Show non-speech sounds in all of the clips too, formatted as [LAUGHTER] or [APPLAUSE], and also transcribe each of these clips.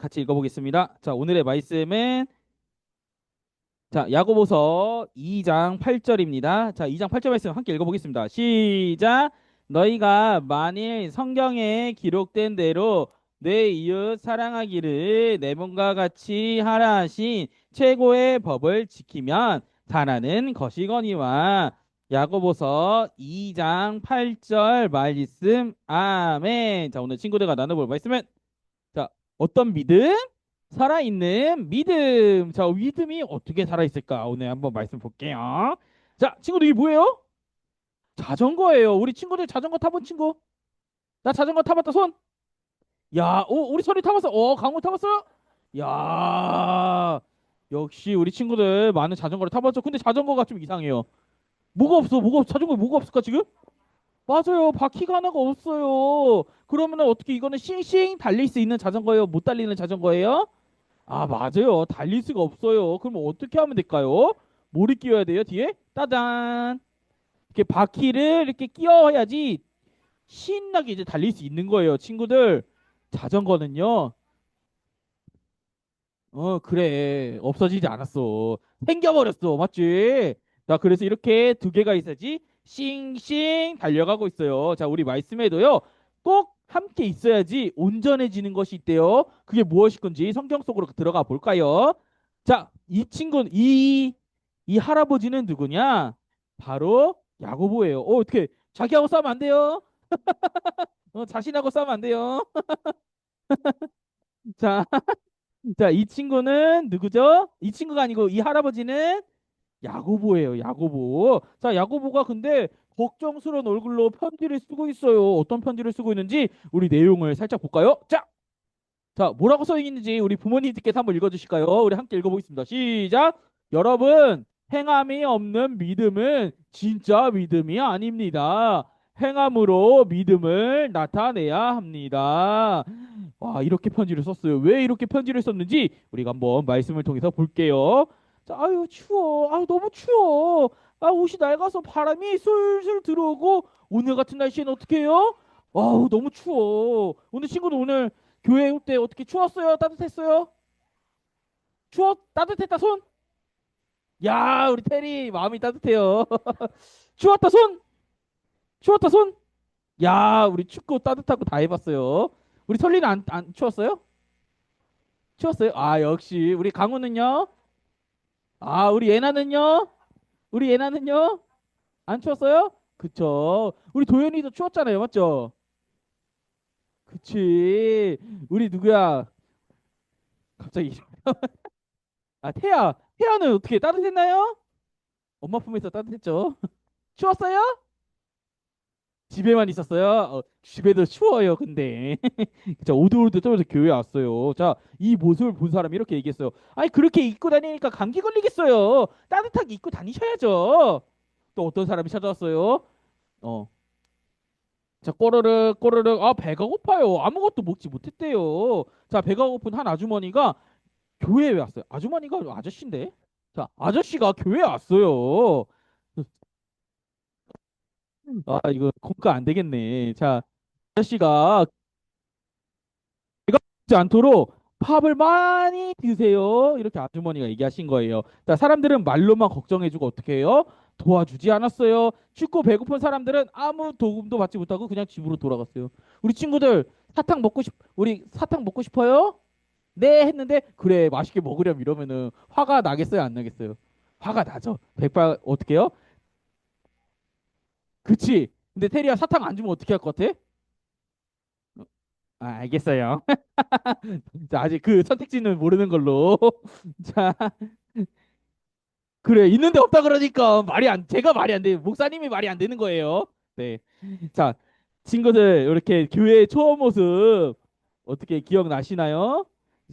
같이 읽어보겠습니다. 자, 오늘의 말씀은 자, 야고보서 2장 8절입니다. 자, 2장 8절 말씀 함께 읽어보겠습니다. 시작. 너희가 만일 성경에 기록된 대로 내 이웃 사랑하기를 내 몸과 같이 하라 하신 최고의 법을 지키면 잘하는 것이거니와 야고보서 2장 8절 말씀 아멘. 자, 오늘 친구들과 나눠볼 말씀은 자, 어떤 믿음? 살아있는 믿음. 자, 믿음이 어떻게 살아있을까? 오늘 한번 말씀 볼게요. 자, 친구들 이게 뭐예요? 자전거예요. 우리 친구들 자전거 타본 친구? 나 자전거 타봤다 손. 야, 오, 우리 설이 타봤어. 어, 강호 타봤어요? 야, 역시 우리 친구들 많은 자전거를 타봤죠. 근데 자전거가 좀 이상해요. 뭐가 없어? 뭐가 없, 자전거에 뭐가 없을까 지금? 맞아요. 바퀴가 하나가 없어요. 그러면은 어떻게 이거는 싱싱 달릴 수 있는 자전거예요? 못 달리는 자전거예요? 아, 맞아요. 달릴 수가 없어요. 그럼 어떻게 하면 될까요? 뭐를 끼워야 돼요? 뒤에? 따단. 이렇게 바퀴를 이렇게 끼워야지 신나게 이제 달릴 수 있는 거예요. 친구들, 자전거는요. 어, 그래. 없어지지 않았어. 생겨버렸어. 맞지? 자, 그래서 이렇게 두 개가 있어야지 싱싱 달려가고 있어요. 자, 우리 말씀에도요. 꼭 함께 있어야지 온전해지는 것이 있대요. 그게 무엇일 건지 성경 속으로 들어가 볼까요? 자, 이 친구는 이, 이 할아버지는 누구냐? 바로 야고보예요. 어, 어떻게 자기하고 싸우면 안 돼요? [LAUGHS] 어, 자신하고 싸우면 안 돼요. [LAUGHS] 자, [LAUGHS] 자, 이 친구는 누구죠? 이 친구가 아니고 이 할아버지는 야고보예요. 야고보. 자, 야고보가 근데 걱정스러운 얼굴로 편지를 쓰고 있어요. 어떤 편지를 쓰고 있는지 우리 내용을 살짝 볼까요? 자, 자, 뭐라고 써 있는지 우리 부모님들께서 한번 읽어 주실까요? 우리 함께 읽어 보겠습니다. 시작. 여러분, 행함이 없는 믿음은 진짜 믿음이 아닙니다. 행함으로 믿음을 나타내야 합니다. 와, 이렇게 편지를 썼어요. 왜 이렇게 편지를 썼는지 우리가 한번 말씀을 통해서 볼게요. 자, 아유, 추워. 아유, 너무 추워. 아, 옷이 낡아서 바람이 술술 들어오고 오늘 같은 날씨에는 어떻게 해요? 아우, 너무 추워. 오늘 친구는 오늘 교회 올 때 어떻게 추웠어요? 따뜻했어요? 추워? 따뜻했다 손? 야, 우리 테리 마음이 따뜻해요. [LAUGHS] 추웠다 손? 추웠다 손? 야, 우리 춥고 따뜻하고 다 해봤어요. 우리 설리는 안, 안 추웠어요? 추웠어요? 아, 역시 우리 강우는요? 아, 우리 예나는요? 우리 예나는요? 안 추웠어요? 그쵸. 우리 도현이도 추웠잖아요. 맞죠? 그치. 우리 누구야? 갑자기. [LAUGHS] 아, 태야. 태야는 어떻게 따뜻했나요? 엄마 품에서 따뜻했죠. [LAUGHS] 추웠어요? 집에만 있었어요? 어, 집에도 추워요, 근데. 자, 오들오들 떨면서 교회 왔어요. 자, 이 모습을 본 사람이 이렇게 얘기했어요. 아니, 그렇게 입고 다니니까 감기 걸리겠어요. 따뜻하게 입고 다니셔야죠. 또 어떤 사람이 찾아왔어요? 어. 자, 꼬르륵, 꼬르륵. 아, 배가 고파요. 아무것도 먹지 못했대요. 자, 배가 고픈 한 아주머니가 교회에 왔어요. 아주머니가 아저씨인데? 자, 아저씨가 교회에 왔어요. 아, 이거 공가 안 되겠네. 자, 아저씨가 배가 고프지 않도록 밥을 많이 드세요. 이렇게 아주머니가 얘기하신 거예요. 자, 사람들은 말로만 걱정해주고 어떻게 해요? 도와주지 않았어요. 춥고 배고픈 사람들은 아무 도움도 받지 못하고 그냥 집으로 돌아갔어요. 우리 친구들 사탕 먹고 싶, 우리 사탕 먹고 싶어요? 네 했는데 그래 맛있게 먹으렴 이러면은 화가 나겠어요? 안 나겠어요? 화가 나죠. 백발 어떻게 해요? 그치? 근데 테리야 사탕 안 주면 어떻게 할 것 같아? 아, 알겠어요. [LAUGHS] 자, 아직 그 선택지는 모르는 걸로. [LAUGHS] 자, 그래. 있는데 없다 그러니까 말이 안, 제가 말이 안 돼. 목사님이 말이 안 되는 거예요. 네. 자, 친구들, 이렇게 교회 초원 모습 어떻게 기억나시나요?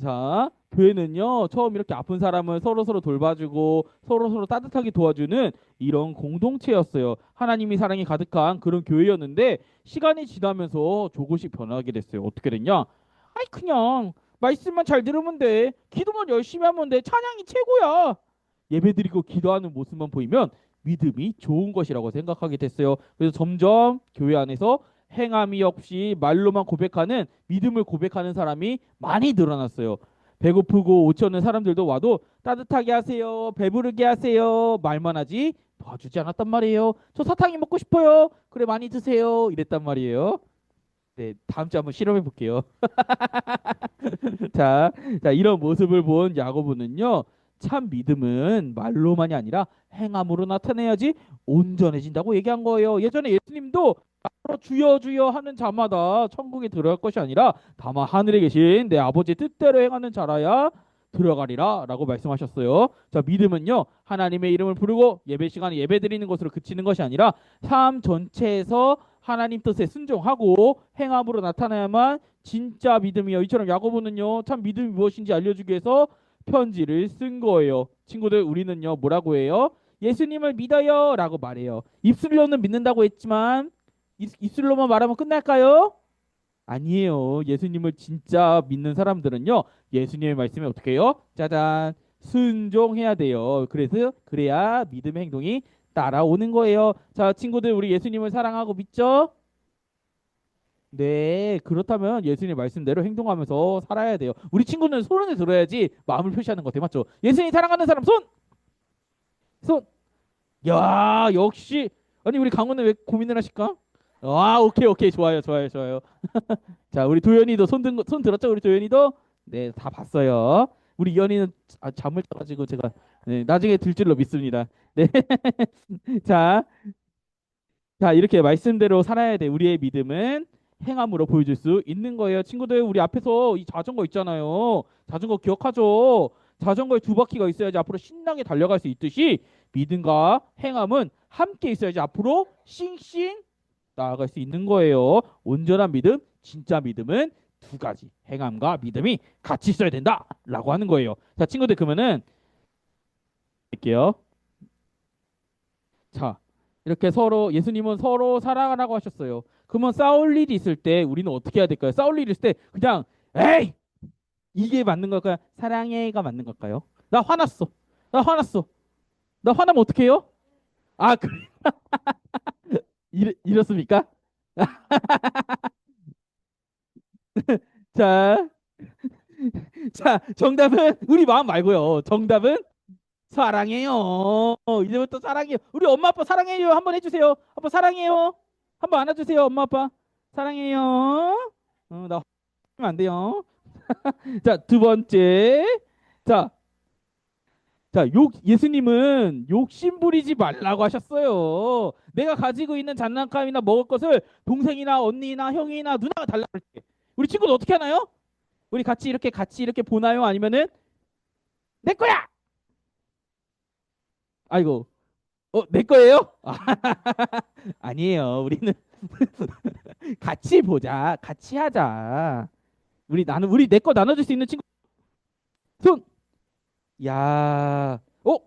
자, 교회는요, 처음 이렇게 아픈 사람을 서로서로 돌봐주고 서로 서로 따뜻하게 도와주는 이런 공동체였어요. 하나님이 사랑이 가득한 그런 교회였는데 시간이 지나면서 조금씩 변하게 됐어요. 어떻게 됐냐? 아이, 그냥 말씀만 잘 들으면 돼. 기도만 열심히 하면 돼. 찬양이 최고야. 예배드리고 기도하는 모습만 보이면 믿음이 좋은 것이라고 생각하게 됐어요. 그래서 점점 교회 안에서 행함이 없이 말로만 고백하는 믿음을 고백하는 사람이 많이 늘어났어요. 배고프고 없는 사람들도 와도 따뜻하게 하세요. 배부르게 하세요. 말만 하지 도와주지 않았단 말이에요. 저 사탕이 먹고 싶어요. 그래 많이 드세요. 이랬단 말이에요. 네, 다음 주 한번 실험해 볼게요. [LAUGHS] 자, 자, 이런 모습을 본 야고보는요. 참 믿음은 말로만이 아니라 행함으로 나타내야지 온전해진다고 얘기한 거예요. 예전에 예수님도 바로 주여 주여 하는 자마다 천국에 들어갈 것이 아니라 다만 하늘에 계신 내 아버지 뜻대로 행하는 자라야 들어가리라 라고 말씀하셨어요. 자, 믿음은요, 하나님의 이름을 부르고 예배 시간에 예배 드리는 것으로 그치는 것이 아니라 삶 전체에서 하나님 뜻에 순종하고 행함으로 나타나야만 진짜 믿음이요. 이처럼 야고보는요, 참 믿음이 무엇인지 알려주기 위해서 편지를 쓴 거예요. 친구들, 우리는요, 뭐라고 해요? 예수님을 믿어요 라고 말해요. 입술로는 믿는다고 했지만, 입, 입술로만 말하면 끝날까요? 아니에요. 예수님을 진짜 믿는 사람들은요, 예수님의 말씀에 어떻게 해요? 짜잔, 순종해야 돼요. 그래서, 그래야 믿음의 행동이 따라오는 거예요. 자, 친구들, 우리 예수님을 사랑하고 믿죠? 네, 그렇다면 예수님 말씀대로 행동하면서 살아야 돼요. 우리 친구는 손을 들어야지 마음을 표시하는 것 같아요. 맞죠? 예수님 사랑하는 사람 손! 손! 야, 역시. 아니, 우리 강원은 왜 고민을 하실까? 아, 오케이, 오케이. 좋아요, 좋아요, 좋아요. [LAUGHS] 자, 우리 도현이도 손, 든, 거- 손 들었죠? 우리 도현이도? 네, 다 봤어요. 우리 이현이는 아, 잠을 자가지고 제가 네, 나중에 들 줄로 믿습니다. 네. [LAUGHS] 자, 자, 이렇게 말씀대로 살아야 돼. 우리의 믿음은 행함으로 보여줄 수 있는 거예요. 친구들, 우리 앞에서 이 자전거 있잖아요. 자전거 기억하죠? 자전거에 두 바퀴가 있어야지 앞으로 신나게 달려갈 수 있듯이 믿음과 행함은 함께 있어야지 앞으로 싱싱 나아갈 수 있는 거예요. 온전한 믿음, 진짜 믿음은 두 가지. 행함과 믿음이 같이 있어야 된다라고 하는 거예요. 자, 친구들 그러면은 할게요. 자, 이렇게 서로 예수님은 서로 사랑하라고 하셨어요. 그러면 싸울 일이 있을 때 우리는 어떻게 해야 될까요? 싸울 일이 있을 때 그냥 에이 이게 맞는 걸까요? 사랑해가 맞는 걸까요? 나 화났어. 나 화났어. 나 화나면 어떻게 해요? 아, [LAUGHS] 그래. 이렇, 이렇습니까? [LAUGHS] 자, [LAUGHS] 자, 정답은 우리 마음 말고요. 정답은 사랑해요. 어, 이제부터 사랑해요. 우리 엄마 아빠 사랑해요. 한번 해주세요. 아빠 사랑해요. 한번 안아주세요. 엄마 아빠 사랑해요. 어, 나 하면 안 돼요. [LAUGHS] 자, 두 번째. 자, 자, 욕 예수님은 욕심 부리지 말라고 하셨어요. 내가 가지고 있는 장난감이나 먹을 것을 동생이나 언니나 형이나 누나가 달라고 할 때, 우리 친구는 어떻게 하나요? 우리 같이 이렇게 같이 이렇게 보나요? 아니면은 내 거야. 아이고, 어, 내 거예요? [LAUGHS] 아니에요. 우리는 [LAUGHS] 같이 보자. 같이 하자. 우리 나는 우리 내 거 나눠줄 수 있는 친구 손. 야, 어,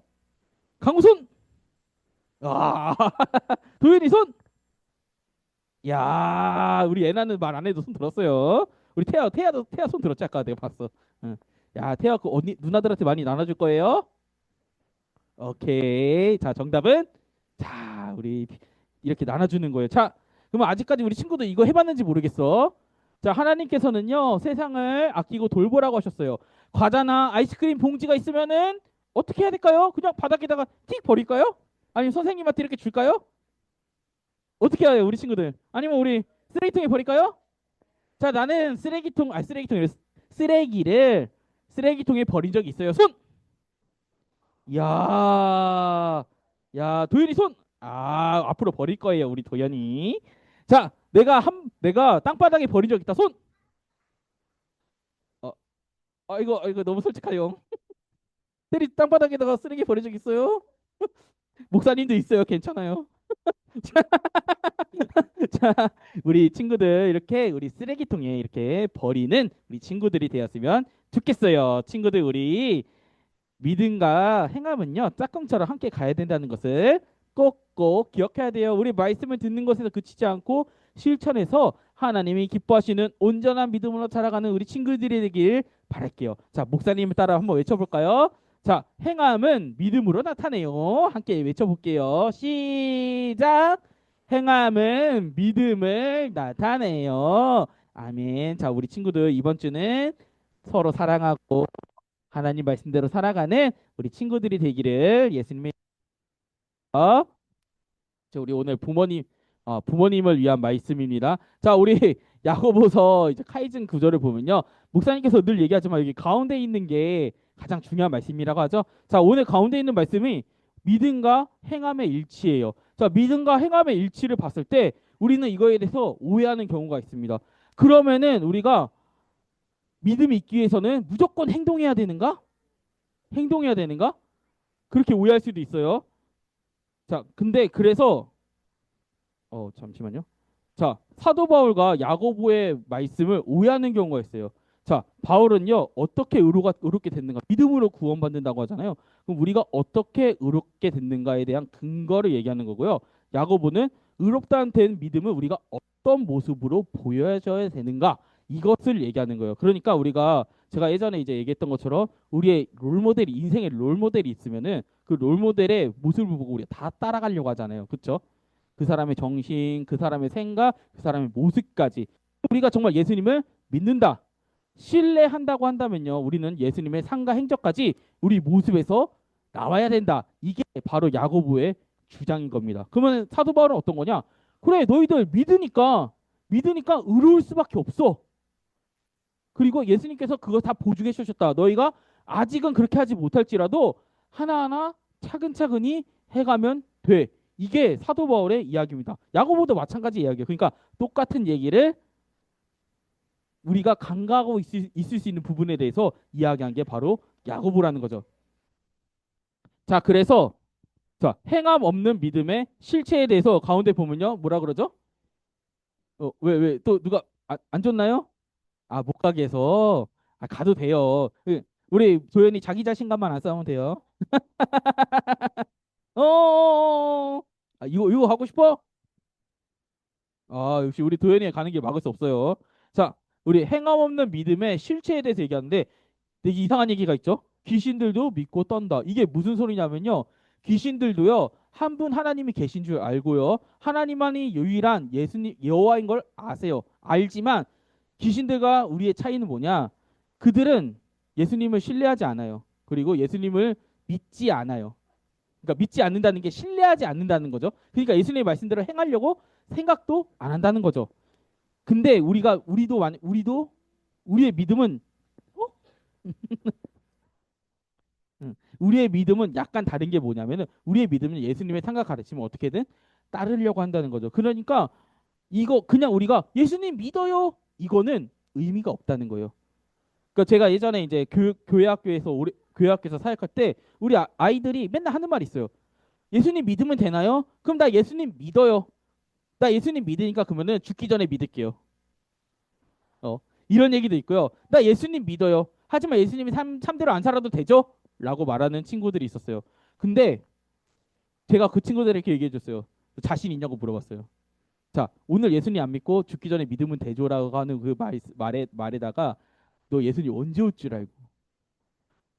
강우 손. 아, [LAUGHS] 도현이 손. 야, 우리 애나는 말 안 해도 손 들었어요. 우리 태아, 태아도 태아 손 들었지 아까 내가 봤어. 응. 야, 태아 그 언니 누나들한테 많이 나눠줄 거예요. 오케이. 자, 정답은 자, 우리 이렇게 나눠 주는 거예요. 자, 그러면 아직까지 우리 친구들 이거 해 봤는지 모르겠어. 자, 하나님께서는요 세상을 아끼고 돌보라고 하셨어요. 과자나 아이스크림 봉지가 있으면은 어떻게 해야 될까요? 그냥 바닥에다가 틱 버릴까요? 아니면 선생님한테 이렇게 줄까요? 어떻게 해요, 우리 친구들? 아니면 우리 쓰레기통에 버릴까요? 자, 나는 쓰레기통, 아 쓰레기통에 쓰레기를 쓰레기통에 버린 적이 있어요. 손. 야, 야, 도현이 손. 아, 앞으로 버릴 거예요, 우리 도현이. 자, 내가 한, 내가 땅바닥에 버린 적 있다. 손. 어, 아 이거, 아, 이거 너무 솔직해요. 테리 [LAUGHS] 땅바닥에다가 쓰레기 버린 적 있어요? [LAUGHS] 목사님도 있어요. 괜찮아요. [LAUGHS] 자, 우리 친구들 이렇게 우리 쓰레기통에 이렇게 버리는 우리 친구들이 되었으면 좋겠어요. 친구들 우리 믿음과 행함은요 짝꿍처럼 함께 가야 된다는 것을 꼭꼭 기억해야 돼요. 우리 말씀을 듣는 것에서 그치지 않고 실천해서 하나님이 기뻐하시는 온전한 믿음으로 살아가는 우리 친구들이 되길 바랄게요. 자, 목사님을 따라 한번 외쳐볼까요? 자, 행함은 믿음으로 나타내요. 함께 외쳐볼게요. 시작. 행함은 믿음을 나타내요. 아멘. 자, 우리 친구들 이번 주는 서로 사랑하고 하나님 말씀대로 살아가는 우리 친구들이 되기를 예수님의 어? 자, 우리 오늘 부모님 어, 부모님을 위한 말씀입니다. 자, 우리 [LAUGHS] 야고보서 이제 카이즌 구절을 보면요. 목사님께서 늘 얘기하지만 여기 가운데 있는 게 가장 중요한 말씀이라고 하죠. 자, 오늘 가운데 있는 말씀이 믿음과 행함의 일치예요. 자, 믿음과 행함의 일치를 봤을 때 우리는 이거에 대해서 오해하는 경우가 있습니다. 그러면은 우리가 믿음이 있기 위해서는 무조건 행동해야 되는가? 행동해야 되는가? 그렇게 오해할 수도 있어요. 자, 근데 그래서 어, 잠시만요. 자, 사도 바울과 야고보의 말씀을 오해하는 경우가 있어요. 자, 바울은요, 어떻게 의로가, 의롭게 됐는가? 믿음으로 구원받는다고 하잖아요. 그럼 우리가 어떻게 의롭게 됐는가에 대한 근거를 얘기하는 거고요. 야고보는 의롭다는 된 믿음을 우리가 어떤 모습으로 보여줘야 되는가? 이것을 얘기하는 거예요. 그러니까 우리가 제가 예전에 이제 얘기했던 것처럼 우리의 롤모델이 인생의 롤모델이 있으면은 그 롤모델의 모습을 보고 우리가 다 따라가려고 하잖아요. 그렇죠? 그 사람의 정신, 그 사람의 생각, 그 사람의 모습까지 우리가 정말 예수님을 믿는다. 신뢰한다고 한다면요. 우리는 예수님의 상가 행적까지 우리 모습에서 나와야 된다. 이게 바로 야고보의 주장인 겁니다. 그러면 사도 바울은 어떤 거냐? 그래, 너희들 믿으니까 믿으니까 의로울 수밖에 없어. 그리고 예수님께서 그거 다 보증해 주셨다. 너희가 아직은 그렇게 하지 못할지라도 하나하나 차근차근히 해가면 돼. 이게 사도 바울의 이야기입니다. 야고보도 마찬가지 이야기예요. 그러니까 똑같은 얘기를 우리가 간과하고 있을, 있을 수 있는 부분에 대해서 이야기한 게 바로 야고보라는 거죠. 자, 그래서 자, 행함 없는 믿음의 실체에 대해서 가운데 보면요. 뭐라 그러죠? 어, 왜, 왜, 또 누가 아, 안 줬나요? 아, 못 가게 해서. 아, 가도 돼요. 그, 우리 도현이 자기 자신감만 안 싸우면 돼요. [LAUGHS] 어, 아, 이거, 이거 하고 싶어? 아, 역시 우리 도현이가 가는 게 막을 수 없어요. 자, 우리 행함 없는 믿음의 실체에 대해서 얘기하는데 되게 이상한 얘기가 있죠. 귀신들도 믿고 떤다. 이게 무슨 소리냐면요. 귀신들도요. 한 분 하나님이 계신 줄 알고요. 하나님만이 유일한 예수님 여호와인 걸 아세요. 알지만 귀신들과 우리의 차이는 뭐냐? 그들은 예수님을 신뢰하지 않아요. 그리고 예수님을 믿지 않아요. 그러니까 믿지 않는다는 게 신뢰하지 않는다는 거죠. 그러니까 예수님의 말씀대로 행하려고 생각도 안 한다는 거죠. 근데 우리가 우리도 만 우리도 우리의 믿음은 어? [LAUGHS] 응. 우리의 믿음은 약간 다른 게 뭐냐면은 우리의 믿음은 예수님의 생각 가르치면 어떻게든 따르려고 한다는 거죠. 그러니까 이거 그냥 우리가 예수님 믿어요 이거는 의미가 없다는 거예요. 그러니까 제가 예전에 이제 교, 교회 학교에서 우리 교회 학교에서 사역할 때 우리 아- 아이들이 맨날 하는 말이 있어요. 예수님 믿으면 되나요? 그럼 나 예수님 믿어요. 나 예수님 믿으니까 그러면은 죽기 전에 믿을게요. 어, 이런 얘기도 있고요. 나 예수님 믿어요. 하지만 예수님이 참, 참대로 안 살아도 되죠? 라고 말하는 친구들이 있었어요. 근데 제가 그 친구들에게 얘기해 줬어요. 자신 있냐고 물어봤어요. 자, 오늘 예수님 안 믿고 죽기 전에 믿으면 되죠라고 하는 그 말, 말에, 말에다가 너 예수님 언제 올 줄 알고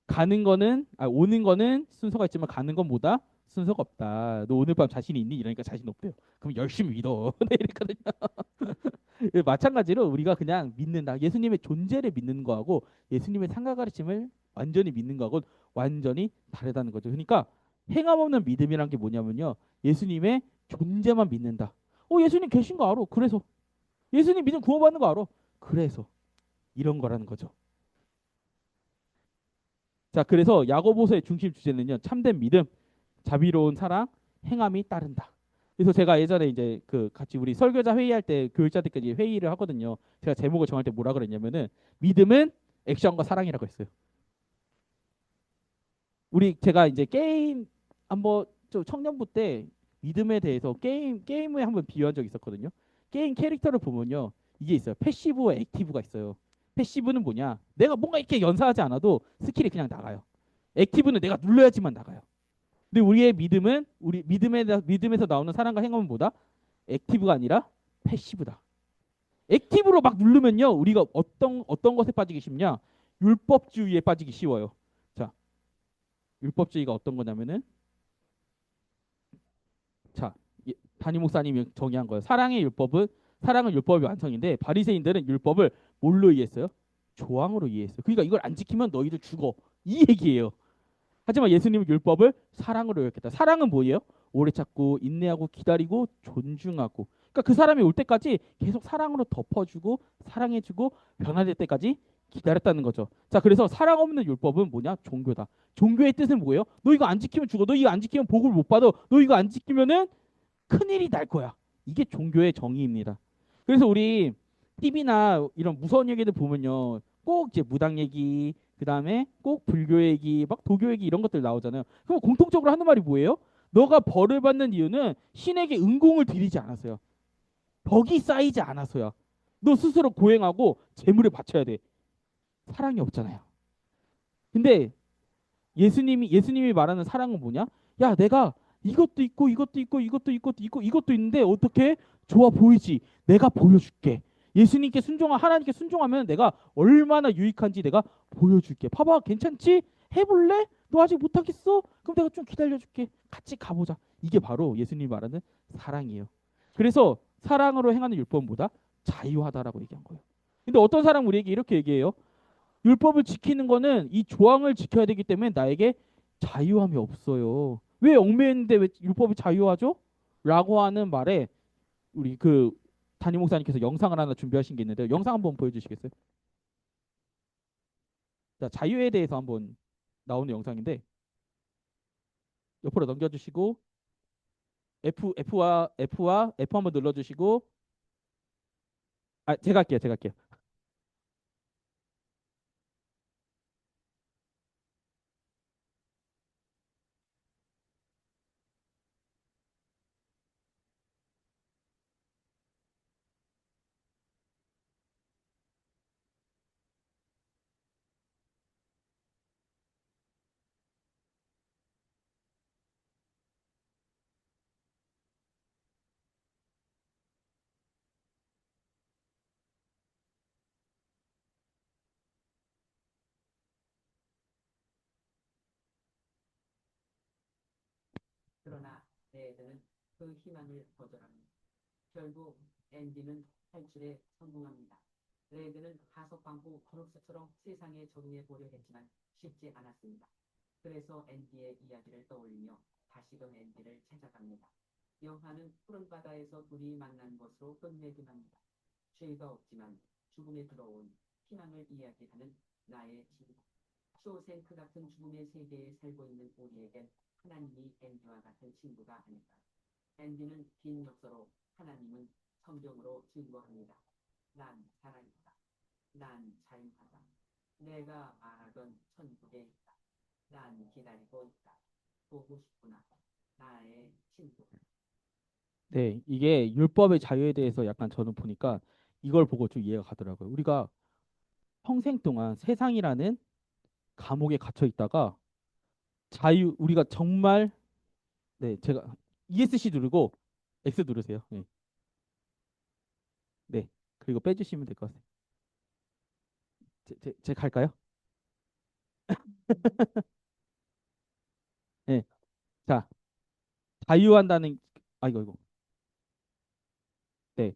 가는 거는 아, 오는 거는 순서가 있지만 가는 건 뭐다? 순서가 없다. 너 오늘 밤 자신이 있니? 이러니까 자신 없대요. 그럼 열심히 믿어. [LAUGHS] 네, 이랬거든요. [LAUGHS] 예, 마찬가지로 우리가 그냥 믿는다. 예수님의 존재를 믿는 거하고 예수님의 상가 가르침을 완전히 믿는 거하고 완전히 다르다는 거죠. 그러니까 행함 없는 믿음이란 게 뭐냐면요. 예수님의 존재만 믿는다. 어, 예수님 계신 거 알아. 그래서 예수님 믿음 구원받는 거 알아. 그래서 이런 거라는 거죠. 자, 그래서 야고보서의 중심 주제는요. 참된 믿음, 자비로운 사랑, 행함이 따른다. 그래서 제가 예전에 이제 그 같이 우리 설교자 회의할 때 교육자들끼리 회의를 하거든요. 제가 제목을 정할 때 뭐라 그랬냐면은 믿음은 액션과 사랑이라고 했어요. 우리 제가 이제 게임 한번 좀 청년부 때 믿음에 대해서 게임 게임에 한번 비유한 적 있었거든요. 게임 캐릭터를 보면요. 이게 있어요. 패시브와 액티브가 있어요. 패시브는 뭐냐? 내가 뭔가 이렇게 연사하지 않아도 스킬이 그냥 나가요. 액티브는 내가 눌러야지만 나가요. 근데 우리의 믿음은 우리 믿음에 믿음에서 나오는 사랑과 행함은 뭐다? 액티브가 아니라 패시브다. 액티브로 막 누르면요, 우리가 어떤 어떤 것에 빠지기 쉽냐? 율법주의에 빠지기 쉬워요. 자, 율법주의가 어떤 거냐면은 자, 예, 담임 목사님이 정의한 거예요. 사랑의 율법은 사랑은 율법의 완성인데 바리새인들은 율법을 뭘로 이해했어요? 조항으로 이해했어요. 그러니까 이걸 안 지키면 너희들 죽어. 이 얘기예요. 하지만 예수님은 율법을 사랑으로 요약했다. 사랑은 뭐예요? 오래 찾고 인내하고 기다리고 존중하고. 그러니까 그 사람이 올 때까지 계속 사랑으로 덮어주고 사랑해주고 변화될 때까지 기다렸다는 거죠. 자, 그래서 사랑 없는 율법은 뭐냐? 종교다. 종교의 뜻은 뭐예요? 너 이거 안 지키면 죽어. 너 이거 안 지키면 복을 못 받아. 너 이거 안 지키면은 큰일이 날 거야. 이게 종교의 정의입니다. 그래서 우리 TV나 이런 무서운 얘기들 보면요. 꼭 이제 무당 얘기, 그 다음에 꼭 불교 얘기, 막 도교 얘기 이런 것들 나오잖아요. 그럼 공통적으로 하는 말이 뭐예요? 너가 벌을 받는 이유는 신에게 은공을 드리지 않았어요. 덕이 쌓이지 않아서야. 너 스스로 고행하고 재물을 바쳐야 돼. 사랑이 없잖아요. 근데 예수님이 예수님이 말하는 사랑은 뭐냐? 야, 내가 이것도 있고 이것도 있고 이것도 있고 있고 이것도 있는데 어떻게 좋아 보이지? 내가 보여줄게. 예수님께 순종하 하나님께 순종하면 내가 얼마나 유익한지 내가 보여줄게. 봐봐, 괜찮지? 해볼래? 너 아직 못하겠어? 그럼 내가 좀 기다려줄게. 같이 가보자. 이게 바로 예수님이 말하는 사랑이에요. 그래서 사랑으로 행하는 율법보다 자유하다라고 얘기한 거예요. 근데 어떤 사람 우리에게 이렇게 얘기해요. 율법을 지키는 거는 이 조항을 지켜야 되기 때문에 나에게 자유함이 없어요. 왜 얽매이는데 왜 율법이 자유하죠? 라고 하는 말에 우리 그 담임 목사님께서 영상을 하나 준비하신 게 있는데요. 영상 한번 보여주시겠어요? 자, 자유에 대해서 한번 나오는 영상인데 옆으로 넘겨주시고 F F와 F와 F 한번 눌러주시고 아 제가 할게요. 제가 할게요. 레드는 그 희망을 거절합니다. 결국 앤디는 탈출에 성공합니다. 레드는 하석방구 코룩스처럼 세상에 적응해 보려 했지만 쉽지 않았습니다. 그래서 앤디의 이야기를 떠올리며 다시금 앤디를 찾아갑니다. 영화는 푸른 바다에서 둘이 만난 것으로 끝내긴 합니다. 죄가 없지만 죽음에 들어온 희망을 이야기하는 나의 친구. 쇼생크 같은 죽음의 세계에 살고 있는 우리에겐 하나님이 앤디와 같은 친구가 아닐까. 앤디는 긴 역사로 하나님은 성경으로 증거합니다. 난 살아있다. 난 자유하다. 내가 말하던 천국에 있다. 난 기다리고 있다. 보고 싶구나. 나의 친구. 네, 이게 율법의 자유에 대해서 약간 저는 보니까 이걸 보고 좀 이해가 가더라고요. 우리가 평생 동안 세상이라는 감옥에 갇혀 있다가 자유 우리가 정말 네, 제가 ESC 누르고 X 누르세요. 네. 네. 그리고 빼주시면 될 것 같아요. 제, 제, 제 갈까요? [LAUGHS] 네. 자, 자유한다는 아 이거 이거. 네.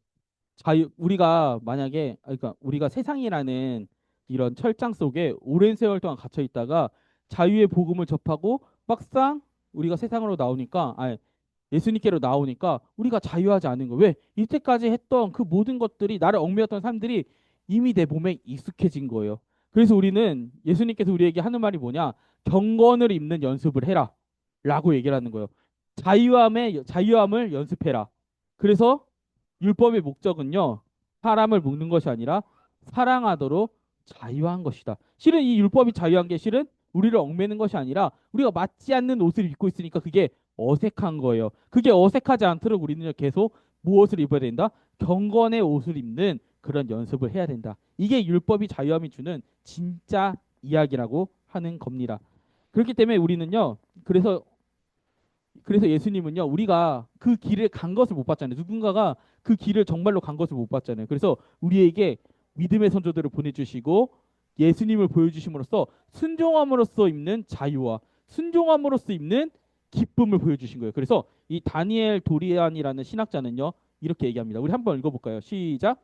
자유 우리가 만약에 아 그러니까 우리가 세상이라는 이런 철장 속에 오랜 세월 동안 갇혀 있다가 자유의 복음을 접하고 막상 우리가 세상으로 나오니까 아니 예수님께로 나오니까 우리가 자유하지 않은 거. 왜? 이때까지 했던 그 모든 것들이 나를 얽매였던 사람들이 이미 내 몸에 익숙해진 거예요. 그래서 우리는 예수님께서 우리에게 하는 말이 뭐냐? 경건을 입는 연습을 해라. 라고 얘기를 하는 거예요. 자유함의 자유함을 연습해라. 그래서 율법의 목적은요. 사람을 묶는 것이 아니라 사랑하도록 자유한 것이다. 실은 이 율법이 자유한 게 실은 우리를 얽매는 것이 아니라 우리가 맞지 않는 옷을 입고 있으니까 그게 어색한 거예요. 그게 어색하지 않도록 우리는 계속 무엇을 입어야 된다? 경건의 옷을 입는 그런 연습을 해야 된다. 이게 율법이 자유함이 주는 진짜 이야기라고 하는 겁니다. 그렇기 때문에 우리는요. 그래서 그래서 예수님은요. 우리가 그 길을 간 것을 못 봤잖아요. 누군가가 그 길을 정말로 간 것을 못 봤잖아요. 그래서 우리에게 믿음의 선조들을 보내주시고 예수님을 보여주심으로써 순종함으로써 입는 자유와 순종함으로써 입는 기쁨을 보여주신 거예요. 그래서 이 다니엘 도리안이라는 신학자는요 이렇게 얘기합니다. 우리 한번 읽어볼까요? 시작.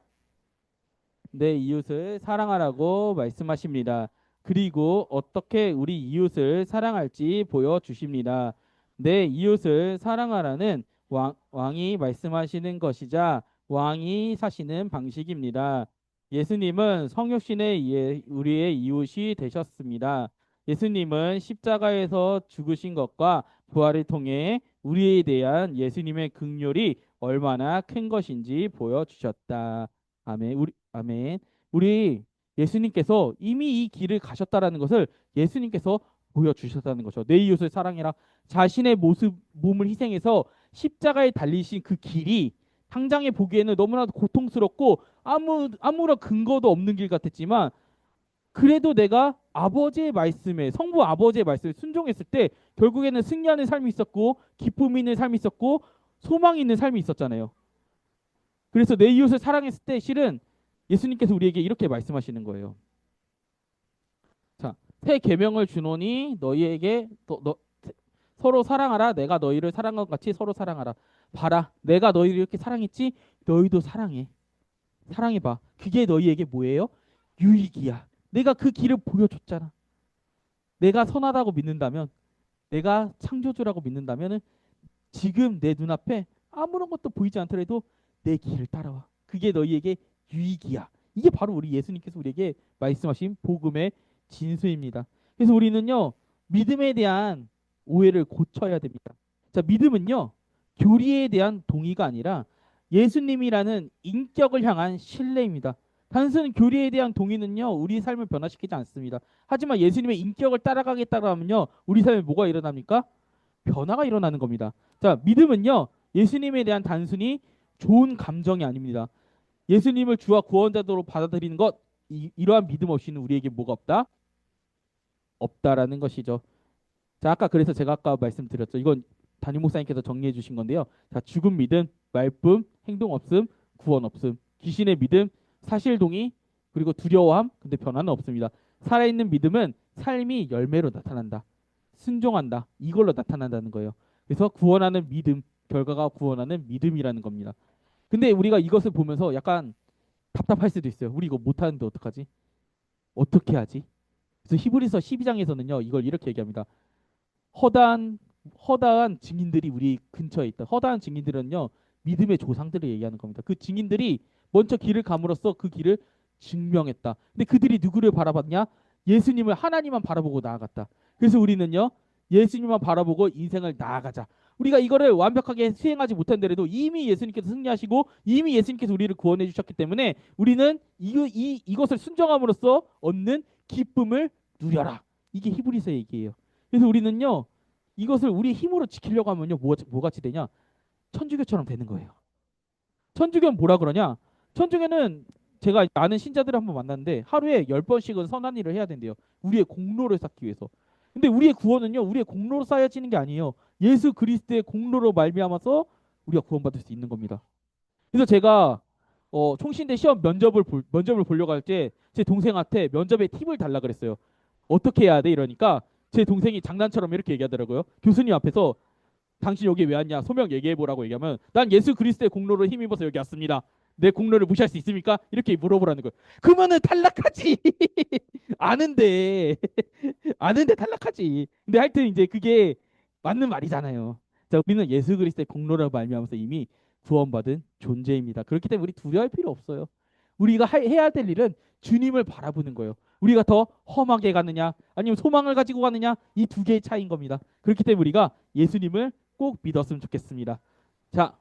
내 이웃을 사랑하라고 말씀하십니다. 그리고 어떻게 우리 이웃을 사랑할지 보여주십니다. 내 이웃을 사랑하라는 왕, 왕이 말씀하시는 것이자 왕이 사시는 방식입니다. 예수님은 성육신에 의해 우리의 이웃이 되셨습니다. 예수님은 십자가에서 죽으신 것과 부활을 통해 우리에 대한 예수님의 긍휼이 얼마나 큰 것인지 보여주셨다. 아멘. 우리 아멘. 우리 예수님께서 이미 이 길을 가셨다라는 것을 예수님께서 보여주셨다는 거죠. 내 이웃을 사랑해라. 자신의 모습 몸을 희생해서 십자가에 달리신 그 길이 당장에 보기에는 너무나도 고통스럽고 아무 아무런 근거도 없는 길 같았지만 그래도 내가 아버지의 말씀에 성부 아버지의 말씀에 순종했을 때 결국에는 승리하는 삶이 있었고 기쁨이 있는 삶이 있었고 소망이 있는 삶이 있었잖아요. 그래서 내 이웃을 사랑했을 때 실은 예수님께서 우리에게 이렇게 말씀하시는 거예요. 자, 새 계명을 주노니 너희에게 너, 너, 서로 사랑하라. 내가 너희를 사랑한 것 같이 서로 사랑하라. 봐라. 내가 너희를 이렇게 사랑했지. 너희도 사랑해. 사랑해 봐. 그게 너희에게 뭐예요? 유익이야. 내가 그 길을 보여줬잖아. 내가 선하다고 믿는다면, 내가 창조주라고 믿는다면 은 지금 내 눈앞에 아무런 것도 보이지 않더라도 내 길을 따라와. 그게 너희에게 유익이야. 이게 바로 우리 예수님께서 우리에게 말씀하신 복음의 진수입니다. 그래서 우리는요 믿음에 대한 오해를 고쳐야 됩니다. 자 믿음은요 교리에 대한 동의가 아니라 예수님이라는 인격을 향한 신뢰입니다. 단순 교리에 대한 동의는요 우리 삶을 변화시키지 않습니다. 하지만 예수님의 인격을 따라가겠다라면요 우리 삶에 뭐가 일어납니까? 변화가 일어나는 겁니다. 자 믿음은요 예수님에 대한 단순히 좋은 감정이 아닙니다. 예수님을 주와 구원자로 받아들이는 것 이, 이러한 믿음 없이는 우리에게 뭐가 없다? 없다라는 것이죠. 자 아까 그래서 제가 아까 말씀드렸죠. 이건 담임 목사님께서 정리해 주신 건데요. 자 죽음 믿음, 말쁨, 행동 없음, 구원 없음, 귀신의 믿음, 사실 동의 그리고 두려워함 근데 변화는 없습니다. 살아있는 믿음은 삶이 열매로 나타난다. 순종한다. 이걸로 나타난다는 거예요. 그래서 구원하는 믿음, 결과가 구원하는 믿음이라는 겁니다. 근데 우리가 이것을 보면서 약간 답답할 수도 있어요. 우리 이거 못하는데 어떡하지? 어떻게 하지? 그래서 히브리서 12장에서는요 이걸 이렇게 얘기합니다. 허다한 허다한 증인들이 우리 근처에 있다. 허다한 증인들은요 믿음의 조상들을 얘기하는 겁니다. 그 증인들이 먼저 길을 감으로써 그 길을 증명했다. 근데 그들이 누구를 바라봤냐? 예수님을 하나님만 바라보고 나아갔다. 그래서 우리는요 예수님만 바라보고 인생을 나아가자. 우리가 이거를 완벽하게 수행하지 못한데도 이미 예수님께서 승리하시고 이미 예수님께서 우리를 구원해 주셨기 때문에 우리는 이, 이 이것을 순종함으로써 얻는 기쁨을 누려라. 이게 히브리서 얘기예요. 그래서 우리는요 이것을 우리 힘으로 지키려고 하면요 뭐, 뭐 같이 되냐? 천주교처럼 되는 거예요. 천주교는 뭐라 그러냐? 천주교는 제가 아는 신자들을 한번 만났는데 하루에 열 번씩은 선한 일을 해야 된대요. 우리의 공로를 쌓기 위해서. 근데 우리의 구원은요 우리의 공로로 쌓여지는 게 아니에요. 예수 그리스도의 공로로 말미암아서 우리가 구원받을 수 있는 겁니다. 그래서 제가 어, 총신대 시험 면접을 볼, 면접을 보려고 할 때 제 동생한테 면접에 팁을 달라 그랬어요. 어떻게 해야 돼? 이러니까 제 동생이 장난처럼 이렇게 얘기하더라고요. 교수님 앞에서 당신 여기 왜 왔냐? 소명 얘기해 보라고 얘기하면 난 예수 그리스도의 공로로 힘입어서 여기 왔습니다. 내 공로를 무시할 수 있습니까? 이렇게 물어보라는 거예요. 그러면은 탈락하지. [LAUGHS] 아는데 [LAUGHS] 아는데 탈락하지. 근데 하여튼 이제 그게 맞는 말이잖아요. 자, 우리는 예수 그리스도의 공로를 말미암아서 이미 구원받은 존재입니다. 그렇기 때문에 우리 두려워할 필요 없어요. 우리가 하- 해야 될 일은 주님을 바라보는 거예요. 우리가 더 험하게 가느냐, 아니면 소망을 가지고 가느냐, 이 두 개의 차이인 겁니다. 그렇기 때문에 우리가 예수님을 꼭 믿었으면 좋겠습니다. 자,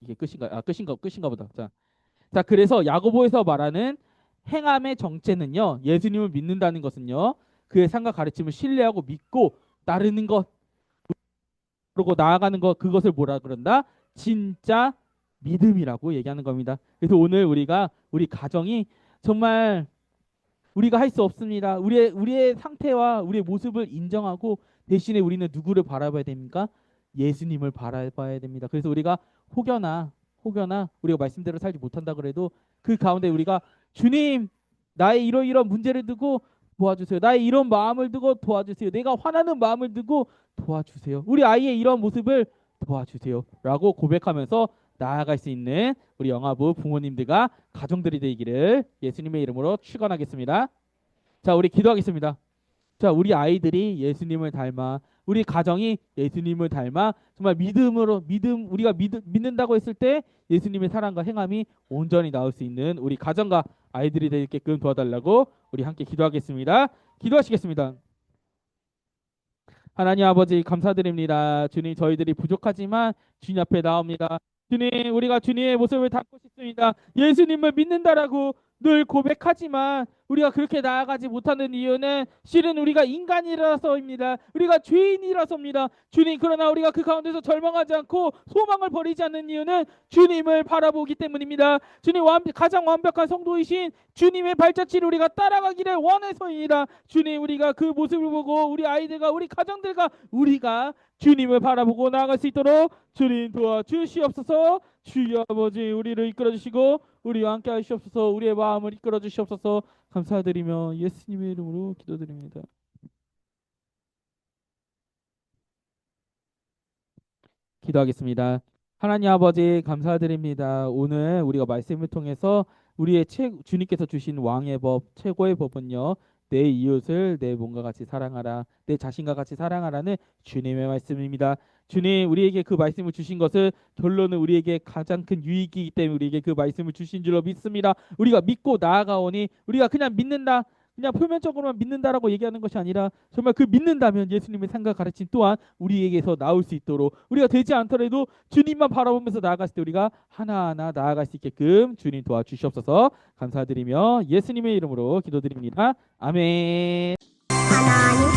이게 끝인가? 아, 끝인가? 끝인가 보다. 자, 자, 그래서 야고보에서 말하는 행함의 정체는요, 예수님을 믿는다는 것은요, 그의 상과 가르침을 신뢰하고 믿고 따르는 것, 그러고 나아가는 것, 그것을 뭐라 그런다? 진짜 믿음이라고 얘기하는 겁니다. 그래서 오늘 우리가 우리 가정이 정말 우리가 할 수 없습니다. 우리의 우리의 상태와 우리의 모습을 인정하고 대신에 우리는 누구를 바라봐야 됩니까? 예수님을 바라봐야 됩니다. 그래서 우리가 혹여나 혹여나 우리가 말씀대로 살지 못한다 그래도 그 가운데 우리가 주님 나의 이러이러한 문제를 두고 도와주세요. 나의 이런 마음을 두고 도와주세요. 내가 화나는 마음을 두고 도와주세요. 우리 아이의 이런 모습을 도와주세요. 라고 고백하면서 나아갈 수 있는 우리 영화부 부모님들과 가정들이 되기를 예수님의 이름으로 축원하겠습니다. 자, 우리 기도하겠습니다. 자, 우리 아이들이 예수님을 닮아 우리 가정이 예수님을 닮아 정말 믿음으로 믿음 우리가 믿, 믿는다고 했을 때 예수님의 사랑과 행함이 온전히 나올 수 있는 우리 가정과 아이들이 되게끔 도와달라고 우리 함께 기도하겠습니다. 기도하시겠습니다. 하나님 아버지 감사드립니다. 주님 저희들이 부족하지만 주님 앞에 나옵니다. 주님 우리가 주님의 모습을 닮고 싶습니다. 예수님을 믿는다라고 늘 고백하지만 우리가 그렇게 나아가지 못하는 이유는 실은 우리가 인간이라서입니다. 우리가 죄인이라서입니다. 주님 그러나 우리가 그 가운데서 절망하지 않고 소망을 버리지 않는 이유는 주님을 바라보기 때문입니다. 주님 완, 가장 완벽한 성도이신 주님의 발자취를 우리가 따라가기를 원해서입니다. 주님 우리가 그 모습을 보고 우리 아이들과 우리 가정들과 우리가 주님을 바라보고 나아갈 수 있도록 주님 도와주시옵소서 주여 아버지 우리를 이끌어 주시고 우리와 함께 하시옵소서 우리의 마음을 이끌어 주시옵소서 감사드리며 예수님의 이름으로 기도드립니다. 기도하겠습니다. 하나님 아버지 감사드립니다. 오늘 우리가 말씀을 통해서 우리의 최, 주님께서 주신 왕의 법 최고의 법은요. 내 이웃을 내 몸과 같이 사랑하라. 내 자신과 같이 사랑하라는 주님의 말씀입니다. 주님 우리에게 그 말씀을 주신 것은 결론은 우리에게 가장 큰 유익이기 때문에 우리에게 그 말씀을 주신 줄로 믿습니다. 우리가 믿고 나아가오니 우리가 그냥 믿는다. 그냥 표면적으로만 믿는다라고 얘기하는 것이 아니라 정말 그 믿는다면 예수님의 생각 가르침 또한 우리에게서 나올 수 있도록 우리가 되지 않더라도 주님만 바라보면서 나아갔을 때 우리가 하나하나 나아갈 수 있게끔 주님 도와주시옵소서 감사드리며 예수님의 이름으로 기도드립니다. 아멘. 하나님